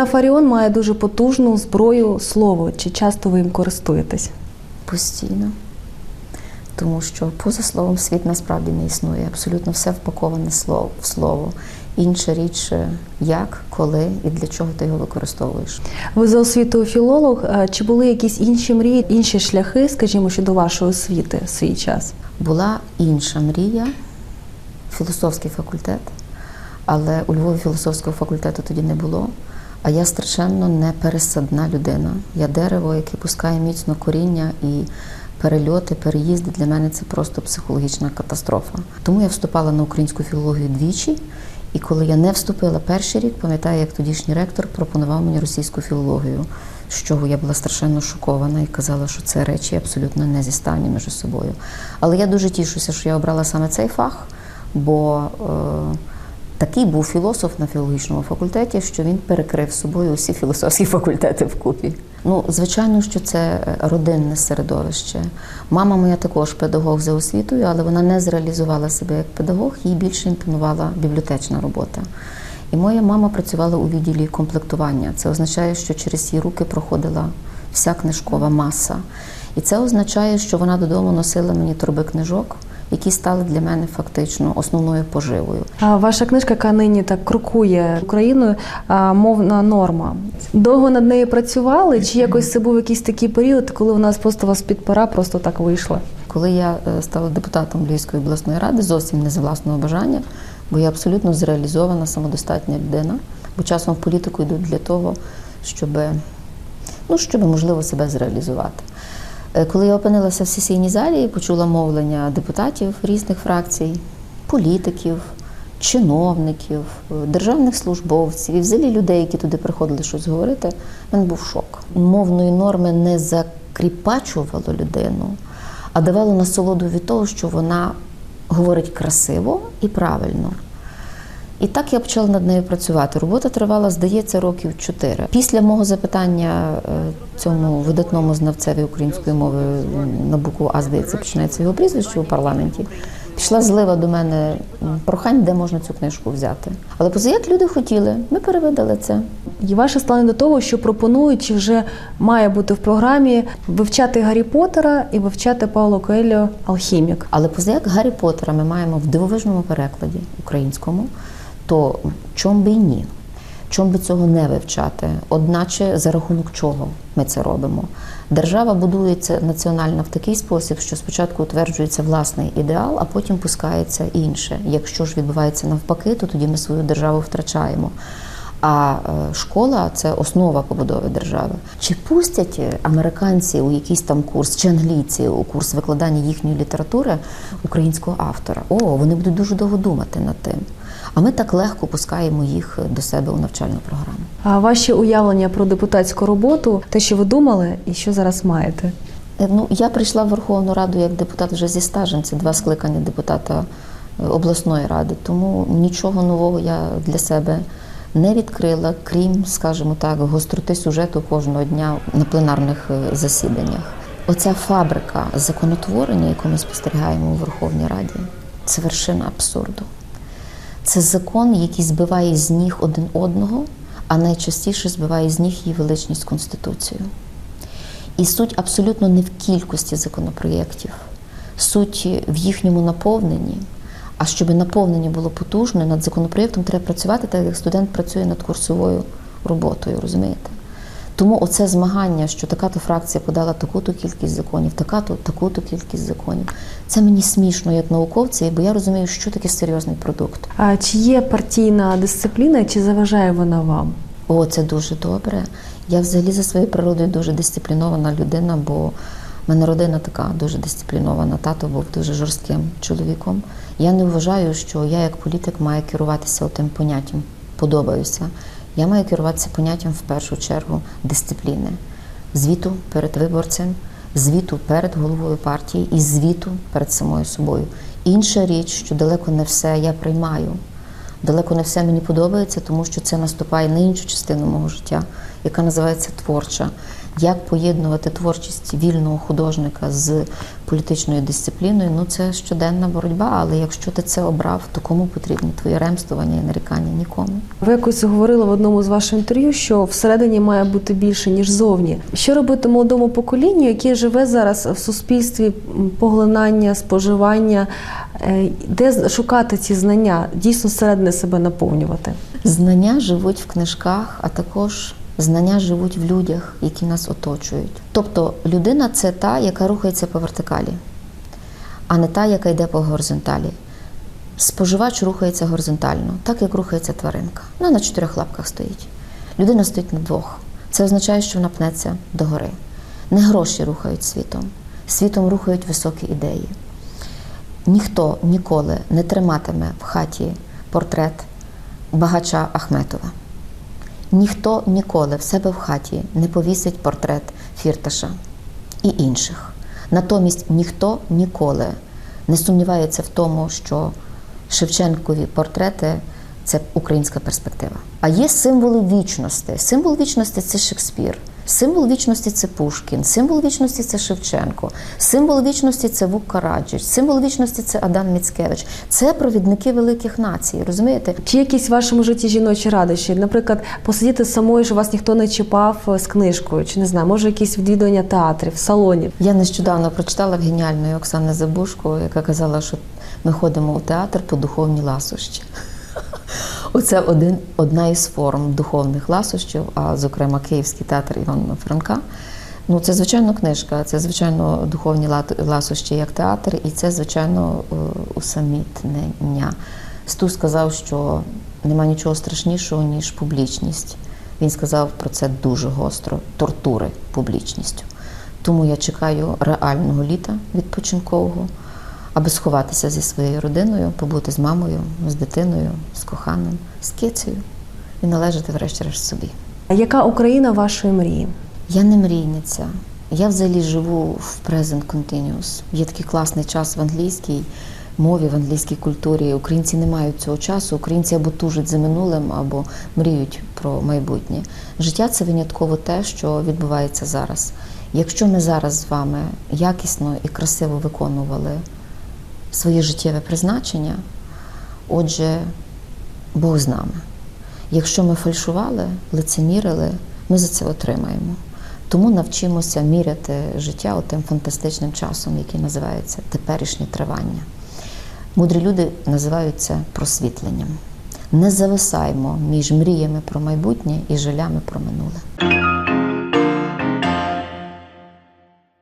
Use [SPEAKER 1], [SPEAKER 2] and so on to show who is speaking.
[SPEAKER 1] Ірина Фаріон має дуже потужну зброю слово. Чи часто ви їм користуєтесь?
[SPEAKER 2] Постійно. Тому що поза словом світ насправді не існує. Абсолютно все впаковане в слово. Інша річ, е, як, коли і для чого ти його використовуєш.
[SPEAKER 1] Ви за освітою філолог. Е, Чи були якісь інші мрії, інші шляхи, скажімо, щодо вашої освіти в свій час?
[SPEAKER 2] Була інша мрія філософський факультет, але у Львові філософського факультету тоді не було. А я страшенно непересадна людина. Я дерево, яке пускає міцно коріння і перельоти, переїзди для мене це просто психологічна катастрофа. Тому я вступала на українську філологію двічі. І коли я не вступила перший рік, пам'ятаю, як тодішній ректор пропонував мені російську філологію, з чого я була страшенно шокована і казала, що це речі абсолютно не зіставні між собою. Але я дуже тішуся, що я обрала саме цей фах, бо е, такий був філософ на філологічному факультеті, що він перекрив собою усі філософські факультети вкупі. Ну, звичайно, що це е, родинне середовище. Мама моя також педагог за освітою, але вона не зреалізувала себе як педагог, їй більше імпонувала бібліотечна робота. І моя мама працювала у відділі комплектування. Це означає, що через її руки проходила вся книжкова маса. І це означає, що вона додому носила мені торби книжок, які стали для мене фактично основною поживою.
[SPEAKER 1] А ваша книжка, яка нині так крокує Україною, мовна норма. Довго над нею працювали? Чи якось це був якийсь такий період, коли у нас просто вас під пора просто так вийшла?
[SPEAKER 2] Коли я е, стала депутатом Львівської обласної ради, зовсім не за власного бажання, бо я абсолютно зреалізована, самодостатня людина. Бо часом в політику йдуть для того, щоб, ну, щоб можливо себе зреалізувати. Е, Коли я опинилася в сесійній залі почула мовлення депутатів різних фракцій, політиків, чиновників, е, державних службовців і взагалі людей, які туди приходили щось говорити, в мене був шок. Мовної норми не закріпачувало людину, а давало насолоду від того, що вона говорить красиво і правильно. І так я почала над нею працювати. Робота тривала, здається, років чотири. Після мого запитання е, цьому видатному знавцеві української мови на букву А, здається, починається його прізвище у парламенті. Пішла злива до мене прохань, де можна цю книжку взяти. Але поза як люди хотіли, ми перевидали це.
[SPEAKER 1] І ваше ставлення до того, що пропонують, чи вже має бути в програмі вивчати Гаррі Поттера і вивчати Пауло Коельо Алхімік.
[SPEAKER 2] Але поза як Гаррі Поттера ми маємо в дивовижному перекладі українському, то чом би й ні? Чом би цього не вивчати? Одначе за рахунок чого ми це робимо? Держава будується національна в такий спосіб, що спочатку утверджується власний ідеал, а потім пускається інше. Якщо ж відбувається навпаки, то тоді ми свою державу втрачаємо. А е, школа це основа побудови держави. Чи пустять американці у якийсь там курс, чи англійці у курс викладання їхньої літератури українського автора? О, вони будуть дуже довго думати над тим. А ми так легко пускаємо їх до себе у навчальну програму.
[SPEAKER 1] А ваші уявлення про депутатську роботу, те, що ви думали, і що зараз маєте?
[SPEAKER 2] Е, Ну, я прийшла в Верховну Раду як депутат вже зі стажем. Це два скликання депутата е, обласної ради. Тому нічого нового я для себе не відкрила, крім, скажімо так, гостроти сюжету кожного дня на пленарних е, засіданнях. Оця фабрика законотворення, яку ми спостерігаємо у Верховній Раді, це вершина абсурду. Це закон, який збиває з ніг один одного, а найчастіше збиває з ніг її величність Конституцію. І суть абсолютно не в кількості законопроєктів, суть в їхньому наповненні. А щоб наповнення було потужне, над законопроєктом треба працювати, так як студент працює над курсовою роботою, розумієте? Тому оце змагання, що така-то фракція подала таку-то кількість законів, така-то таку-то кількість законів. Це мені смішно як науковці, бо я розумію, що таке серйозний продукт.
[SPEAKER 1] А чи є партійна дисципліна, чи заважає вона вам?
[SPEAKER 2] О, це дуже добре. Я взагалі за своєю природою дуже дисциплінована людина, бо в мене родина така дуже дисциплінована. Тато був дуже жорстким чоловіком. Я не вважаю, що я як політик маю керуватися тим поняттям подобаюся. Я маю керуватися поняттям в першу чергу дисципліни, звіту перед виборцем, звіту перед головою партії і звіту перед самою собою. Інша річ, що далеко не все я приймаю. Далеко не все мені подобається, тому що це наступає на іншу частину мого життя, яка називається творча. Як поєднувати творчість вільного художника з політичною дисципліною? Ну це щоденна боротьба. Але якщо ти це обрав, то кому потрібні твої ремствування і нарікання? Нікому.
[SPEAKER 1] Ви якось говорили в одному з ваших інтерв'ю, що всередині має бути більше ніж зовні. Що робити молодому поколінню, яке живе зараз в суспільстві поглинання, споживання, Е, де шукати ці знання, дійсно зсередини себе наповнювати?
[SPEAKER 2] Знання живуть в книжках, а також знання живуть в людях, які нас оточують. Тобто людина це та, яка рухається по вертикалі, а не та, яка йде по горизонталі. Споживач рухається горизонтально, так як рухається тваринка. Вона на чотирьох лапках стоїть. Людина стоїть на двох. Це означає, що вона пнеться догори. Не гроші рухають світом, світом рухають високі ідеї. Ніхто ніколи не триматиме в хаті портрет багача Ахметова. Ніхто ніколи в себе в хаті не повісить портрет Фірташа і інших. Натомість ніхто ніколи не сумнівається в тому, що Шевченкові портрети це українська перспектива. А є символи вічності. Символ вічності це Шекспір. Символ вічності це Пушкін, символ вічності це Шевченко, символ вічності це Вук Караджич, символ вічності це Адам Міцкевич. Це провідники великих націй. Розумієте?
[SPEAKER 1] Чи якісь в вашому житті жіночі радощі? Наприклад, посидіти самою, що вас ніхто не чіпав е, з книжкою, чи не знаю, може якісь відвідування театрів, салонів.
[SPEAKER 2] Я нещодавно прочитала в геніальної Оксани Забушко, яка казала, що ми ходимо у театр по духовні ласощі. Оце один, одна із форм духовних ласощів, а зокрема Київський театр Івана Франка. Ну, це, звичайно, книжка, це, звичайно, духовні ласощі як театр, і це, звичайно, е, усамітнення. Сту сказав, що нема нічого страшнішого, ніж публічність. Він сказав про це дуже гостро тортури публічністю. Тому я чекаю реального літа відпочинкового, аби сховатися зі своєю родиною, побути з мамою, з дитиною, з коханим, з кицею і належати врешті-решт собі.
[SPEAKER 1] А яка Україна вашої мрії?
[SPEAKER 2] Я не мрійниця. Я взагалі живу в present continuous. Є такий класний час в англійській мові, в англійській культурі. Українці не мають цього часу. Українці або тужать за минулим, або мріють про майбутнє. Життя це винятково те, що відбувається зараз. Якщо ми зараз з вами якісно і красиво виконували своє життєве призначення, отже, Бог з нами. Якщо ми фальшували, лицемірили, ми за це отримаємо. Тому навчимося міряти життя тим фантастичним часом, який називається теперішнє тривання. Мудрі люди називають це просвітленням. Не зависаймо між мріями про майбутнє і жалями про минуле.